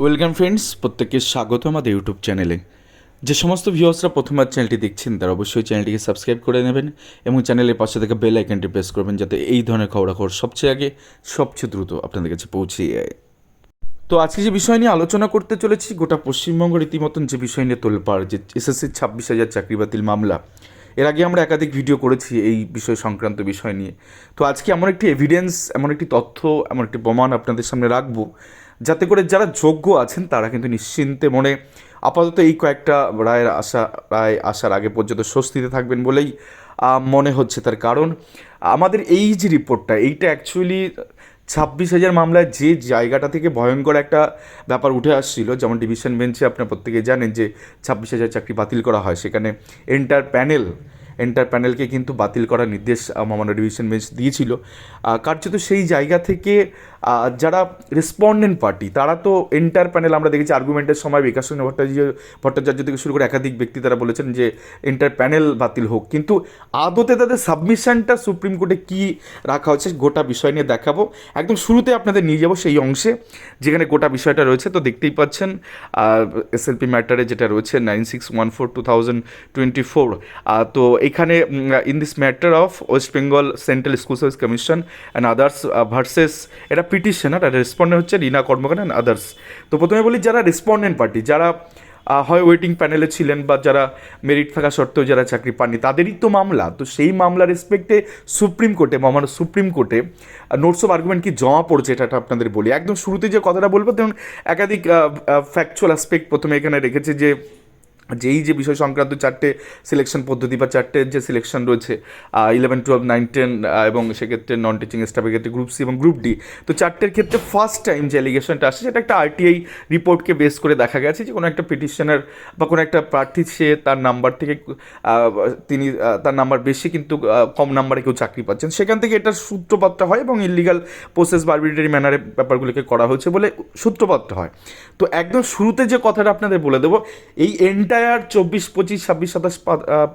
Welcome friends, প্রত্যেককে স্বাগত আমাদের ইউটিউব চ্যানেলে। যে সমস্ত ভিউয়ার্সরা প্রথমবার চ্যানেলটি দেখছেন, তারা অবশ্যই চ্যানেলটিকে সাবস্ক্রাইব করে নেবেন এবং চ্যানেলের পাশে থেকে বেল আইকনটি প্রেস করবেন যাতে এই ধরনের খবরাখবর সবচেয়ে আগে, সবচেয়ে দ্রুত আপনাদের কাছে পৌঁছে যায়। তো আজকে যে বিষয় নিয়ে আলোচনা করতে চলেছি, গোটা পশ্চিমবঙ্গ রীতিমতন যে বিষয় নিয়ে তোলপাড়, যে এসএসসি ছাব্বিশ হাজার চাকরি বাতিল মামলা, এর আগে আমরা একাধিক ভিডিও করেছি এই বিষয় সংক্রান্ত বিষয় নিয়ে। তো আজকে এমন একটি এভিডেন্স এমন একটি তথ্য, এমন একটি প্রমাণ আপনাদের সামনে রাখব যাতে করে যারা যোগ্য আছেন তারা কিন্তু নিশ্চিন্তে মনে আপাতত এই কয়েকটা রায়ের আশা, রায় আসার আগে পর্যন্ত স্বস্তিতে থাকবেন বলেই মনে হচ্ছে তার কারণ। আমাদের এই যে রিপোর্টটা, এইটা অ্যাকচুয়ালি ছাব্বিশ হাজার মামলায় যে জায়গাটা থেকে ভয়ঙ্কর একটা ব্যাপার উঠে আসছিল, যেমন ডিভিশন বেঞ্চে আপনার প্রত্যেকে জানেন যে ছাব্বিশ হাজার চাকরি বাতিল করা হয়, সেখানে এন্টার প্যানেল এন্টার প্যানেলকে কিন্তু বাতিল করার নির্দেশ মামলা ডিভিশন বেঞ্চ দিয়েছিল। কার্যত সেই জায়গা থেকে যারা রেসপন্ডেন্ট পার্টি তারা তো এন্টার প্যানেল আমরা দেখেছি আর্গুমেন্টের সময় বিকাশ ভট্টাচার্য ভট্টাচার্য থেকে শুরু করে একাধিক ব্যক্তি তারা বলেছেন যে এন্টার প্যানেল বাতিল হোক। কিন্তু আদতে তাদের সাবমিশনটা সুপ্রিম কোর্টে কি রাখা হচ্ছে গোটা বিষয় নিয়ে দেখাবো। একদম শুরুতে আপনাদের নিয়ে যাব সেই অংশে, যেখানে গোটা বিষয়টা রয়েছে। তো দেখতেই পাচ্ছেন এসএলপি ম্যাটারে যেটা রয়েছে nine six one four two thousand twenty four তো এখানে in this matter of West Bengal central school service commission and others versus এটা পিটিশন আর রেসপন্ডেন্ট হচ্ছে রিনা কর্মকার অ্যান্ড আদার্স তো প্রথমে বলি, যারা রেসপন্ডেন্ট পার্টি যারা হয় ওয়েটিং প্যানেলে ছিলেন বা যারা মেরিট থাকা সত্ত্বেও যারা চাকরি পাননি, তাদেরই তো মামলা। তো সেই মামলা রেসপেক্টে সুপ্রিম কোর্টে মামার সুপ্রিম কোর্টে নোটস অফ আর্গুমেন্ট কি জমা পড়ছে এটা আপনাদের বলি। একদম শুরুতে যে কথাটা বলব তেমন একাধিক ফ্যাকচুয়াল অ্যাসপেক্ট প্রথমে এখানে রেখেছে যে যেই যে বিষয় সংক্রান্ত চারটে সিলেকশন পদ্ধতি বা চারটে যে সিলেকশন রয়েছে ইলেভেন টুয়েলভ নাইন টেন এবং সেক্ষেত্রে নন টিচিং স্টাফের ক্ষেত্রে গ্রুপ সি এবং গ্রুপ ডি তো চারটের ক্ষেত্রে ফার্স্ট টাইম যে অ্যালিগেশনটা আসছে, সেটা একটা আরটিআই রিপোর্টকে বেস করে দেখা গেছে যে কোনো একটা পিটিশনার বা কোনো একটা প্রার্থী, সে তার নাম্বার থেকে তিনি তার নাম্বার বেশি কিন্তু কম নাম্বারে কেউ চাকরি পাচ্ছেন। সেখান থেকে এটার সূত্রপাতটা হয় এবং ইলিগাল প্রসেস বা আরবিট্রারি ম্যানারে ব্যাপারগুলোকে করা হয়েছে বলে সূত্রপাতটা হয়। তো একদম শুরুতে যে কথাটা আপনাদের বলে দেবো, এই এন্টায়ার চব্বিশ, পঁচিশ, ছাব্বিশ, সাতাশ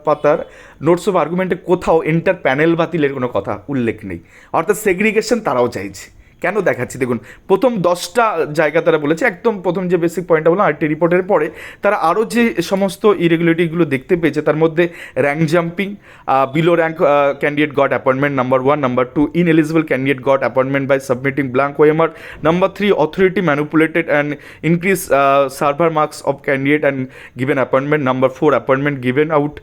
পাতার নোটস অফ আর্গুমেন্টে কোথাও এন্টার প্যানেল বাতিলের কোনো কথা উল্লেখ নেই। অর্থাৎ সেগ্রিগেশন তারাও চাইছে। কেন দেখাচ্ছি? দেখুন প্রথম দশটা জায়গা তারা বলেছে একদম প্রথম যে বেসিক পয়েন্টটা বললাম আরটি রিপোর্টের পরে তারা আরও যে সমস্ত ইরেগুলেটিগুলো দেখতে পেয়েছে তার মধ্যে rank jumping below rank candidate got appointment number one number two ineligible candidate got appointment by submitting blank OMR number three authority manipulated and increase server marks of candidate and given appointment number four appointment given out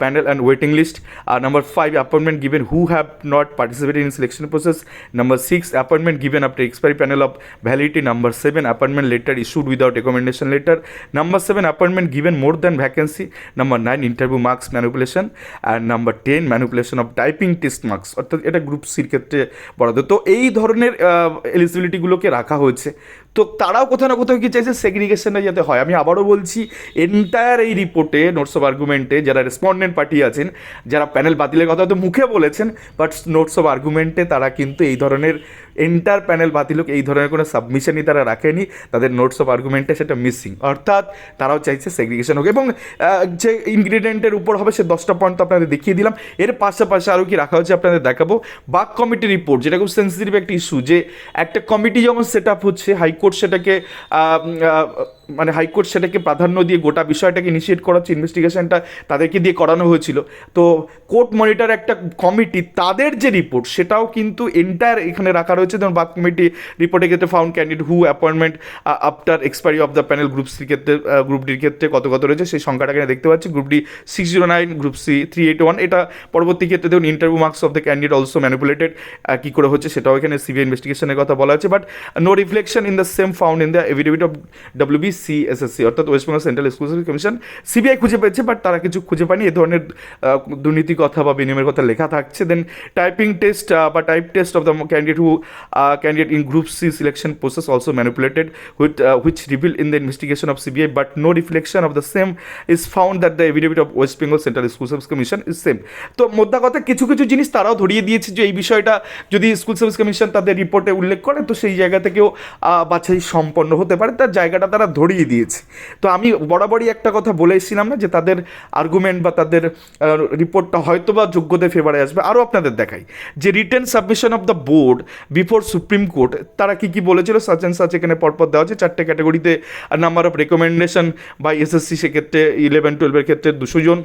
panel and waiting list uh, number five appointment given who have not participated in selection process number six appointment given after expiry panel of validity number 7 appointment letter issued without recommendation letter number 7 appointment given more than vacancy number 9 interview marks manipulation and number ten manipulation of typing test marks অর্থাৎ এটা group সির ক্ষেত্রে বরাদ্দ তো এই ধরনের এলিজিবিলিটিগুলোকে রাখা হয়েছে তো তারাও কোথাও না কোথাও কি চাইছে সেগ্রিগেশনটা যাতে হয়? আমি আবারও বলছি এন্টায়ার এই রিপোর্টে নোটস অফ আর্গুমেন্টে যারা রেসপন্ডেন্ট পার্টি আছেন, যারা প্যানেল বাতিলের কথা তো মুখে বলেছেন বাট নোটস অফ আর্গুমেন্টে তারা কিন্তু এই ধরনের এন্টার প্যানেল বাতিল হোক এই ধরনের কোনো সাবমিশনই তারা রাখেনি, তাদের নোটস অফ আর্গুমেন্টে সেটা মিসিং অর্থাৎ তারাও চাইছে সেগ্রিগেশন হোক। এবং যে ইনগ্রিডিয়েন্টের উপর হবে সে দশটা পয়েন্ট তো আপনাদের দেখিয়ে দিলাম। এর পাশাপাশি আরও কি রাখা হচ্ছে আপনাদের দেখাবো? বাক কমিটি রিপোর্ট যেটা খুব সেন্সিটিভ একটা ইস্যু যে একটা কমিটি যখন সেট আপ হচ্ছে হাইকোর্ট সেটাকে মানে হাইকোর্ট সেটাকে প্রাধান্য দিয়ে গোটা বিষয়টাকে ইনিশিয়েট করা হচ্ছে ইনভেস্টিগেশনটা তাদেরকে দিয়ে করানো হয়েছিল। তো কোর্ট মনিটর একটা কমিটি তাদের যে রিপোর্ট সেটাও কিন্তু এন্টায়ার এখানে রাখা রয়েছে। যেমন বাক কমিটি রিপোর্টের ক্ষেত্রে found candidate who appointment after expiry of the panel group সির ক্ষেত্রে গ্রুপ ডির ক্ষেত্রে কত কত রয়েছে, সেই সংখ্যাটা এখানে দেখতে পাচ্ছি। Group D six zero nine group C three eight one এটা পরবর্তী ক্ষেত্রে দেখুন interview marks of the candidate also manipulated কী করে হচ্ছে সেটাও এখানে সিবিআই ইনভেস্টিগেশনের কথা বলা হচ্ছে but no reflection in the same found in the affidavit of WB CSSC অর্থাৎ West Bengal central school commission CBI খুঁজে পেয়েছে বাট তারা কিছু খুঁজে পায়নি। এ ধরনের দুর্নীতি কথা বা বিনিময়ের কথা লেখা থাকছে। দেন টাইপিং টেস্ট বা type test of the candidate who candidate in group C selection process also manipulated with which reveal in the investigation of CBI but no reflection of the same is found that the affidavit of West Bengal central school commission is same তো মোদ্দা কথা, কিছু কিছু জিনিস তারাও ধরিয়ে দিয়েছে যে এই বিষয়টা যদি স্কুল সার্ভিস কমিশন তাদের রিপোর্টে উল্লেখ করে, তো সেই জায়গা থেকেও বাছাই সম্পন্ন হতে পারে। তার জায়গাটা তারা ধরিয়ে ধরিয়ে দিয়েছে। তো আমি বরাবরই একটা কথা বলে এসেছিলাম না যে তাদের আর্গুমেন্ট বা তাদের রিপোর্টটা হয়তো বা যোগ্যদের ফেভারে আসবে। আরও আপনাদের দেখাই যে return submission of the board before supreme court তারা কী কী বলেছিল? সাচ অ্যান্ড সাচ এখানে পরপর দেওয়া আছে। চারটে ক্যাটাগরিতে নাম্বার অফ রেকমেন্ডেশন বা এসএসসি সেক্ষেত্রে ইলেভেন টুয়েলভের ক্ষেত্রে দুশো জন।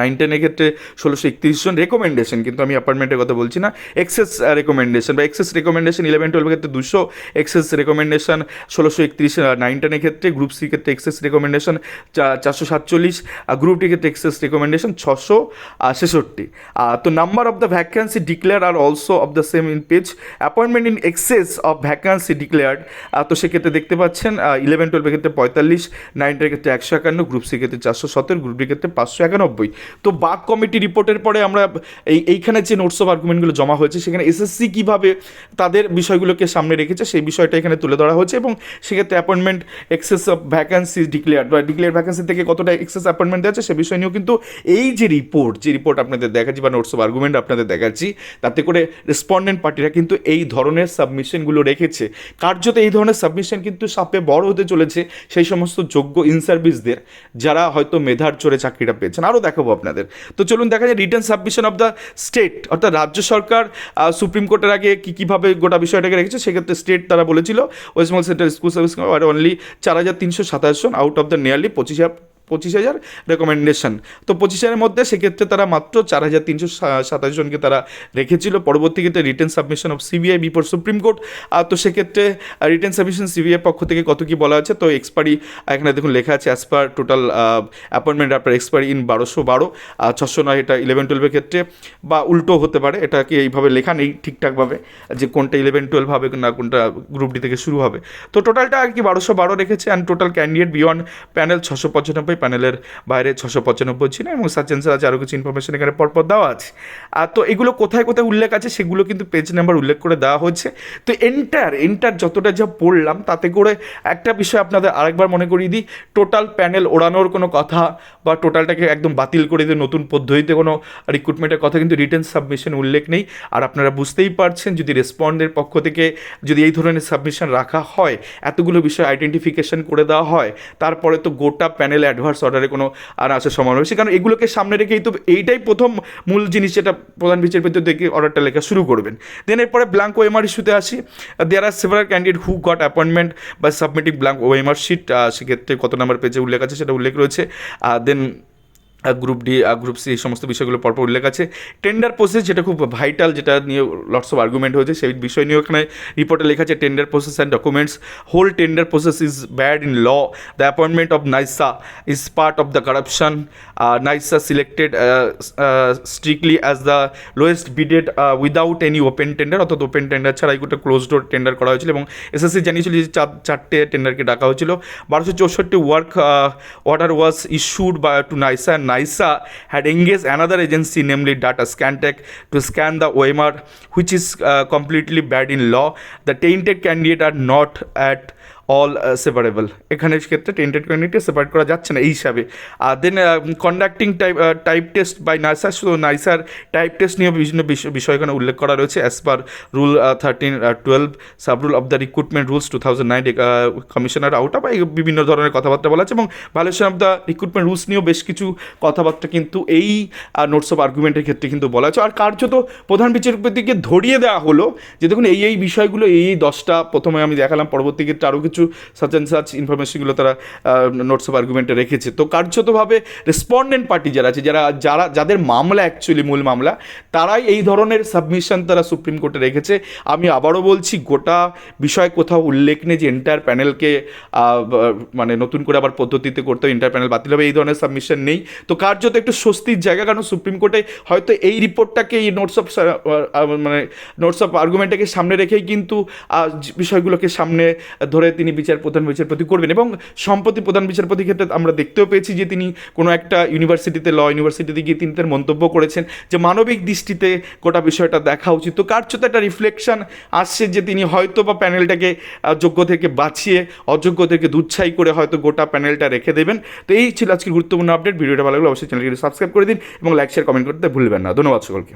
নাইন টেনের ক্ষেত্রে ষোলোশো একত্রিশ জন রেকমেন্ডেশন কিন্তু আমি অ্যাপার্টমেন্টের কথা বলছি না। এক্সেস রেকমেন্ডেশন বা এক্সেস রেকমেন্ডেশন ইলেভেন টুয়েলভের ক্ষেত্রে দুশো। এক্সেস রেকমেন্ডেশন ষোলোশো একত্রিশ নাইন টেনের ক্ষেত্রে গ্রুপ সি ক্ষেত্রে এক্সেস রেকমেন্ডেশন চারশো সাতচল্লিশ গ্রুপ ডি ক্ষেত্রে এক্সেস রেকমেন্ডেশন ছশো ছেষট্টি। তো number of the vacancy declare R also of the same in page appointment in excess of vacancy declared তো সেক্ষেত্রে দেখতে পাচ্ছেন ইলেভেন টুয়েলভের ক্ষেত্রে পঁয়তাল্লিশ নাইন টেনের ক্ষেত্রে একশো একান্ন গ্রুপ সি ক্ষেত্রে চারশো সতেরো গ্রুপ ডি ক্ষেত্রে পাঁচশো একানব্বই। তো বাক কমিটি রিপোর্টের পরে আমরা এই, এইখানে যে নোটস অফ আর্গুমেন্টগুলো জমা হয়েছে, সেখানে এসএসসি কীভাবে তাদের বিষয়গুলোকে সামনে রেখেছে, সেই বিষয়টা এখানে তুলে ধরা হয়েছে এবং সেক্ষেত্রে appointment excess of vacancy declare বা ডিক্লেয়ার ভ্যাকান্সি থেকে কতটা এক্সেস অ্যাপয়েন্টমেন্ট দেওয়া আছে সে বিষয় নিয়েও কিন্তু এই যে রিপোর্ট যে রিপোর্ট আপনাদের দেখাচ্ছি বা নোটস অফ আর্গুমেন্ট আপনাদের দেখাচ্ছি, তাতে করে রেসপন্ডেন্ট পার্টিরা কিন্তু এই ধরনের সাবমিশনগুলো রেখেছে। কার্যত এই ধরনের সাবমিশন কিন্তু সাপে বড় হতে চলেছে সেই সমস্ত যোগ্য ইন সার্ভিসদের যারা হয়তো মেধার চড়ে চাকরিটা পেয়েছেন। আরও দেখাবো আপনাদের। তো চলুন দেখা যায় return submission of the state, অর্থাৎ রাজ্য সরকার সুপ্রিম কোর্টের আগে কী কীভাবে গোটা বিষয়টাকে রেখেছে, সেক্ষেত্রে স্টেট তারা বলেছিল, West Bengal central school service only চার হাজার তিনশো সাতাশ জন আউট অফ দ্য নিয়ারলি পঁচিশ হাজার পঁচিশ হাজার রেকমেন্ডেশন তো পঁচিশ হাজারের মধ্যে সেক্ষেত্রে তারা মাত্র চার হাজার তিনশো সাতাশ জনকে তারা রেখেছিল। পরবর্তী ক্ষেত্রে return submission of CBI before supreme court আর তো সেক্ষেত্রে রিটার্ন সাবমিশন সিবিআই পক্ষ থেকে কত কী বলা আছে? তো এক্সপায়ারি এখানে দেখুন লেখা আছে অ্যাজ পার টোটাল অ্যাপয়েন্টমেন্ট আপনার এক্সপায়ারি ইন বারোশো বারো। আর ছশো নয়, এটা ইলেভেন টুয়েলভের ক্ষেত্রে বা উল্টো হতে পারে। এটাকে এইভাবে লেখা নেই ঠিকঠাকভাবে, যে কোনটা ইলেভেন টুয়েলভ হবে না কোনটা গ্রুপ ডি থেকে শুরু হবে। তো টোটালটা আর কি বারোশো বারো রেখেছে। And total candidate beyond panel ছশো পঁচানব্বই প্যানেলের বাইরে ছশো পঁচানব্বই ছিল এবং সার্চেন আছে আরও কিছু ইনফরমেশন এখানে পরপর দেওয়া আছে। আর তো এগুলো কোথায় কোথায় উল্লেখ আছে সেগুলো কিন্তু পেজ নাম্বার উল্লেখ করে দেওয়া হচ্ছে তো এন্টার এন্টার যতটা যা পড়লাম, তাতে করে একটা বিষয় আপনাদের আরেকবার মনে করিয়ে দিই টোটাল প্যানেল ওড়ানোর কোনো কথা বা টোটালটাকে একদম বাতিল করে দিয়ে নতুন পদ্ধতিতে কোনো রিক্রুটমেন্টের কথা কিন্তু রিটার্ন সাবমিশন উল্লেখ নেই। আর আপনারা বুঝতেই পারছেন, যদি রেসপন্ডের পক্ষ থেকে যদি এই ধরনের সাবমিশন রাখা হয়, এতগুলো বিষয় আইডেন্টিফিকেশন করে দেওয়া হয়, তারপরে তো গোটা প্যানেল অ্যাডভার্স অর্ডারে কোনো আর আসার সম্ভাবনা রয়েছে কারণ এগুলোকে সামনে রেখেই তো এইটাই প্রথম মূল জিনিস যেটা প্রধান বিচারপতি দেখে অর্ডারটা লেখা শুরু করবেন। দেন এরপরে ব্ল্যাঙ্ক ওএমআর ইস্যুতে আসি। There are several candidate who got appointment বা সাবমিটিং ব্ল্যাঙ্ক ওএমআর শিট সেক্ষেত্রে কত নাম্বার পেজে উল্লেখ আছে সেটা উল্লেখ রয়েছে। Then group D group C এই সমস্ত বিষয়গুলো পরপর উল্লেখ আছে। টেন্ডার প্রসেস যেটা খুব ভাইটাল যেটা নিয়ে লটস অফ আর্গুমেন্ট হয়েছে, সেই বিষয় নিয়ে ওখানে রিপোর্টে লেখা আছে tender process and documents whole tender process is bad in law the appointment of NISA is part of the corruption NISA selected strictly as the lowest bidded without any open tender অর্থাৎ open tender ছাড়া এগুলো close door tender করা হয়েছিল এবং SSC জানিয়েছিল যে চার, চারটে টেন্ডারকে ডাকা হয়েছিল। বারোশো চৌষট্টি ওয়ার্ক অর্ডার ওয়াজ ইস্যুড বা to NISA and NISA had engaged another agency, namely Data Scantech, to scan the OMR, which is uh, completely bad in law. The tainted candidate are not at all separable এখানে ক্ষেত্রে tainted ক্যান্ডিডেটকে separate করা যাচ্ছে না, এই হিসাবে। আর then conducting type type test by নাইসার শুধু নাইসার type test নিয়ে বিভিন্ন বিষয় এখানে উল্লেখ করা রয়েছে as per rule thirteen twelve sub rule of the recruitment rules two thousand nine commissioner out of বিভিন্ন ধরনের কথাবার্তা বলা আছে, এবং valuation of the recruitment rules নিয়েও বেশ কিছু কথাবার্তা কিন্তু এই নোটস অফ আর্গুমেন্টের ক্ষেত্রে কিন্তু বলা আছে। আর কার্যত প্রধান বিচারপতিকে ধরিয়ে দেওয়া হলো, যে দেখুন এই এই বিষয়গুলো এই এই দশটা প্রথমে আমি দেখালাম, পরবর্তী ক্ষেত্রে আরও কিছু কিছু সাচ অ্যান্ড সাচ ইনফরমেশনগুলো তারা নোটস অফ আর্গুমেন্টে রেখেছে। তো কার্যতভাবে রেসপন্ডেন্ট পার্টি যারা আছে, যারা যারা, যাদের মামলা অ্যাকচুয়ালি মূল মামলা, তারাই এই ধরনের সাবমিশন তারা সুপ্রিম কোর্টে রেখেছে। আমি আবারও বলছি, গোটা বিষয় কোথাও উল্লেখ নেই যে এন্টার প্যানেলকে মানে নতুন করে আবার পদ্ধতিতে করতে হবে এন্টার প্যানেল বাতিল হবে, এই ধরনের সাবমিশন নেই। তো কার্যত একটু স্বস্তির জায়গা, কারণ সুপ্রিম কোর্টে হয়তো এই রিপোর্টটাকে এই নোটস অফ মানে নোটস অফ আর্গুমেন্টটাকে সামনে রেখেই কিন্তু বিষয়গুলোকে সামনে ধরে তিনি বিচার প্রধান বিচারপতি করবেন এবং সম্প্রতি প্রধান বিচারপতির ক্ষেত্রে আমরা দেখতেও পেয়েছি যে তিনি কোনো একটা ইউনিভার্সিটিতে, ল ইউনিভার্সিটিতে গিয়ে তিনি তার মন্তব্য করেছেন যে মানবিক দৃষ্টিতে গোটা বিষয়টা দেখা উচিত। তো কার্যত একটা রিফ্লেকশন আসছে যে তিনি হয়তো বা প্যানেলটাকে যোগ্য থেকে বাঁচিয়ে, অযোগ্য থেকে দুচ্ছাই করে হয়তো গোটা প্যানেলটা রেখে দেবেন। তো এই ছিল আজকে গুরুত্বপূর্ণ আপডেট ভিডিওটা ভালো লাগলে অবশ্যই চ্যানেলটি সাবস্ক্রাইব করে দিন এবং লাইক শেয়ার কমেন্ট করতে ভুলবেন না। ধন্যবাদ সকলকে।